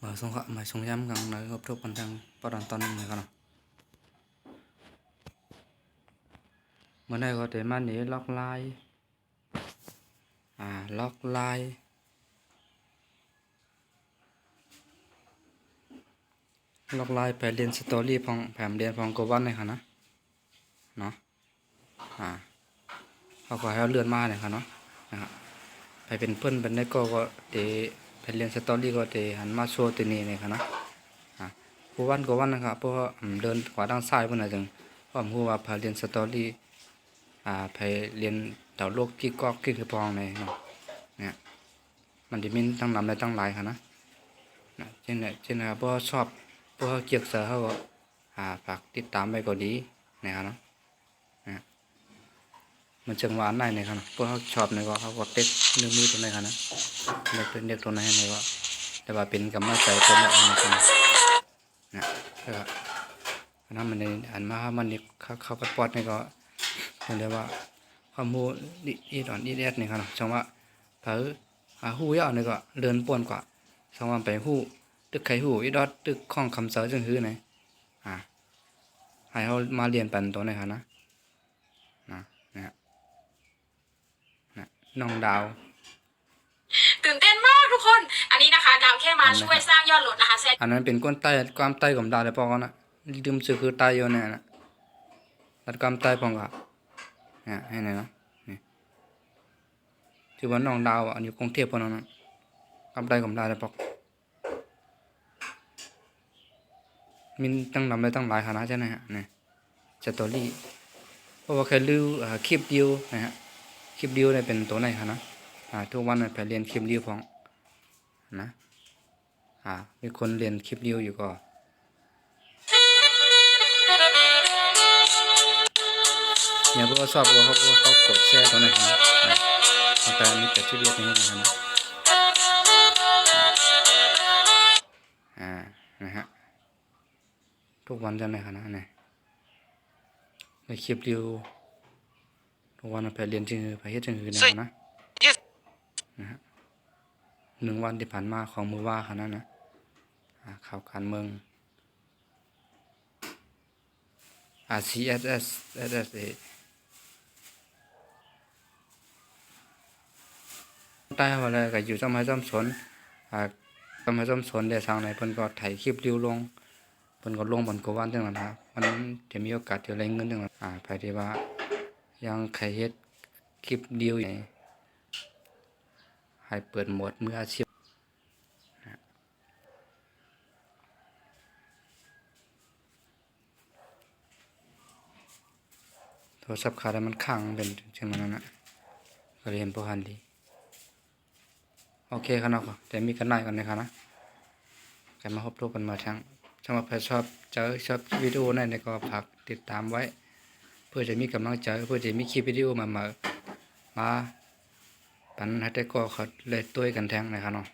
mở xong gọi mà xong em gần nói hợp thuộc còn đang bắt đầu toàn này con bữa nay có thể mang để lock like à lock like lock like ไปเรียนสตอรี่พองแผมเรียนพองโกวันเลยค่ะนะเนาะอ่าเขาก็ให้เอาเลื่อนมาเลยค่ะเนาะนะครับไปเป็นเพื่อนเป็นได้ก็ก็เด ไปเรียนสตอรี่ก็เดหันมาโชว์ตัวนี้เลยค่ะนะอ่าโกวันโกวันนะครับเพราะว่าเดินขวาด้านซ้ายเพื่อนนจึงผมรู้ว่าไปเรียนสตอรี่อ่าไปเรียนดาวโลกกี่กอกกี่คือพองเลยเนาะเนี่ยมันจะมีตั้งลำและตั้งลายค่ะนะนะเช่นเนี่ยเช่นนะครับพราะชอบพราะเกี่ยวกับเสือเขาอ่าฝากติดตามไปก็ดีนะครับเนะมันจังหวะไหนเนี่ยครับพราะเขาชอบเนี่ยก็เขาก็เต็กเนื้อมือตัวไหนครับนะ เด็กเด็กตัวไหนเนี่ยว่าแต่ว่าเป็นกำลังใจตัวนี้นะครับนะแล้วก็นนั้นมันในอันมามันนี่เข้าเขาปัดปอดนี่ก็นเรียกว่าความรู้ดีดีตอนดีแอดเนี่ยครับเนาะจังว่าเผอหาหู้ยาวนี่ก็เดินป่วนกว่าจังว่าไปหู้ตึกไข่หู้อีดอดตึกข้องคำเสาจังฮื้อไหนอ่าให้เขามาเรียนปันตัวไหนครับนะนะนะนะน้องดาว ตื่นเต้นมากทุก คน อันนี้นะคะ ดาวแค่มาช่วยสร้างยอดโหลดนะคะเซตอันนั้นเป็นก้นใต้ความใต้ของดาวเลยพอกันนะลืมชื่อคือใต้อยู่เนี่ยนะตัดความใต้พองกะเนี่ยให้ไหนเนาะนี่ที่ว่าน้องดาวอะอันนี้กรุงเทพพอนั้นนะความใต้ของดาวเลยพอกมีตั้งนำไปตั้งหลายคณะใช่ไหมฮะเนี่ยสตอรี่เพราะว่าเคย lưu อ่าคลิปเดียวนะฮะคลิปเดียวเนี่ยเป็นตัวไหนคะนะอ่าทุกวันเนี่ยไปเรียนคลิปเดียวพอง นะ อ่า มีคนเรียนคลิปรีวิวอยู่ก็เนี่ยพวกเขาชอบพวกเขาเขาเขากดแชร์ตรงไหนครับอ่าเอาแต่มีแต่ที่เรียกนี้นะครับนะอ่า นะฮะ ทุกวันจะไหนครับนะเนี่ยในคลิปรีวิวทุกวันไปเรียนจริงไปเฮ็ดจริงคือนะครับนะนะฮะ หนึ่งวันที่ผ่านมาของมือว่าเขานั้นนะข่าวการเมืองอ่า CSS SSA ใต้ว่าอะไรก็อยู่สมัยจอมสนอ่าสมัยจอมสนได้ทางไหนเพิ่นก็ถ่ายคลิปริวลงเพิ่นก็ลงบนกวันจังนั้นครับมันจะมีโอกาสจะได้เงินจังนั้นอ่าไปที่ว่ายังใครเฮ็ดคลิปเดียวอยู่ ให้เปิดโหมดมืออาชีพโทรศัพท์ขาดมันค้างเป็นเช่นนั้นนะก็เรียนพวกันดี โอเคครับเนาะแต่มีกันหน่อยกันนะครับนะกันมาพบทุกกันมาทั้งถ้ามาใครชอบเจอชอบวิดีโอไหนก็ฝากติดตามไว้ เพื่อจะมีกำลังใจเพื่อจะมีคลิปวิดีโอมามามา ปันให้ได้ก็เขาเลยตัวกันแทงนะครับเนาะ